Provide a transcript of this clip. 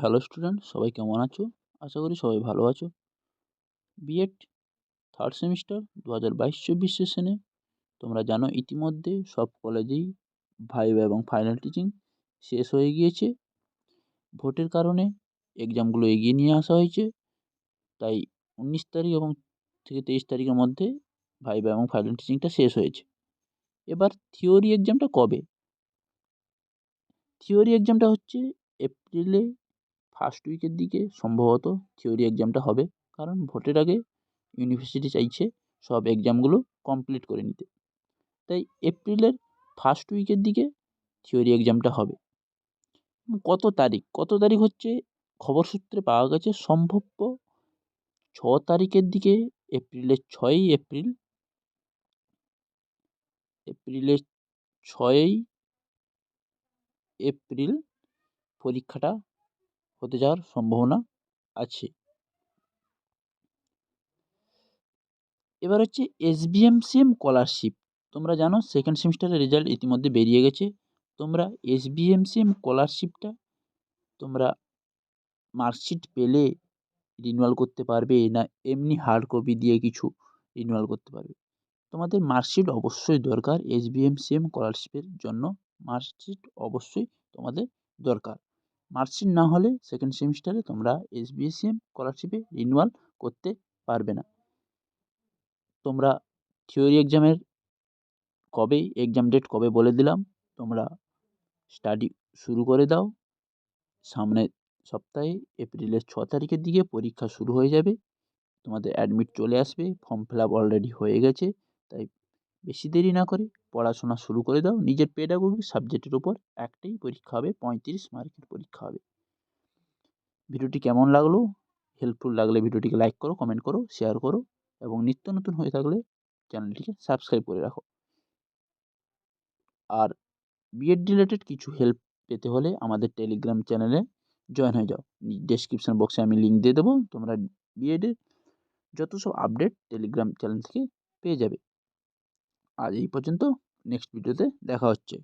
Hello student সবাই কেমন আছো? আশা করি সবাই ভালো আছো। বিএড থার্ড সেমিস্টার দু হাজার বাইশ চব্বিশ সেশনে তোমরা জানো ইতিমধ্যে সব কলেজেই ভাইভা এবং ফাইনাল টিচিং শেষ হয়ে গিয়েছে। ভোটের কারণে এক্সামগুলো এগিয়ে নিয়ে আসা হয়েছে। তাই উনিশ তারিখ এবং থেকে তেইশ তারিখের মধ্যে ভাইভা এবং ফাইনাল টিচিংটা শেষ হয়েছে। এবার থিওরি এক্সামটা কবে? থিওরি এক্সামটা হচ্ছে এপ্রিলে ফার্স্ট উইকের দিকে সম্ভবত থিওরি এক্সামটা হবে। কারণ ভোটের আগে ইউনিভার্সিটি চাইছে সব এক্সামগুলো কমপ্লিট করে নিতে। তাই এপ্রিলের ফার্স্ট উইকের দিকে থিওরি এক্সামটা হবে। কত তারিখ? কত তারিখ হচ্ছে? খবর সূত্রে পাওয়া গেছে সম্ভাব্য ছ তারিখের দিকে এপ্রিলের ছয়ই এপ্রিল। এপ্রিলের ছয়ই এপ্রিল পরীক্ষাটা হতে যাওয়ার সম্ভাবনা আছে। এবার হচ্ছে এসবিএমসিএম স্কলারশিপ তোমরা জানো সেকেন্ড সেমিস্টারের রেজাল্ট ইতিমধ্যে বেরিয়ে গেছে। তোমরা এসবিএমসিএম স্কলারশিপটা তোমরা মার্কশিট পেলে রিনুয়াল করতে পারবে না এমনি হার্ড কপি দিয়ে কিছু রিনুয়াল করতে পারবে। তোমাদের মার্কশিট অবশ্যই দরকার এসবিএমসিএম স্কলারশিপের জন্য মার্কশিট অবশ্যই তোমাদের দরকার। মার্কশিট না হলে সেকেন্ড সেমিস্টারে তোমরা এসবিএসএম স্কলারশিপে রিনিউয়াল করতে পারবে না। তোমরা থিওরি এক্সামের কবে এক্সাম ডেট কবে বলে দিলাম, তোমরা স্টাডি শুরু করে দাও। সামনের সপ্তাহে এপ্রিলের ছ তারিখের দিকে পরীক্ষা শুরু হয়ে যাবে। তোমাদের অ্যাডমিট চলে আসবে ফর্ম ফিল আপ অলরেডি হয়ে গেছে, তাই বেশি দেরি না করে পড়াশোনা শুরু করে দাও। নিজের পেডাগোগিক সাবজেক্টের উপর একটাই পরীক্ষা হবে, পঁয়ত্রিশ মার্কের পরীক্ষা হবে। ভিডিওটি কেমন লাগল? হেল্পফুল লাগলে ভিডিওটিকে লাইক করো কমেন্ট করো শেয়ার করো এবং নিত্য নতুন হয়ে থাকলে চ্যানেলটিকে সাবস্ক্রাইব করে রাখো। আর বিএড রিলেটেড কিছু হেল্প পেতে হলে আমাদের টেলিগ্রাম চ্যানেলে জয়েন হয়ে যাও। ডেসক্রিপশন বক্সে আমি লিঙ্ক দিয়ে দেবো। তোমরা বিএডের যত সব আপডেট টেলিগ্রাম চ্যানেল থেকে পেয়ে যাবে। আজ এই পর্যন্ত। নেক্সট ভিডিওতে দেখা হচ্ছে।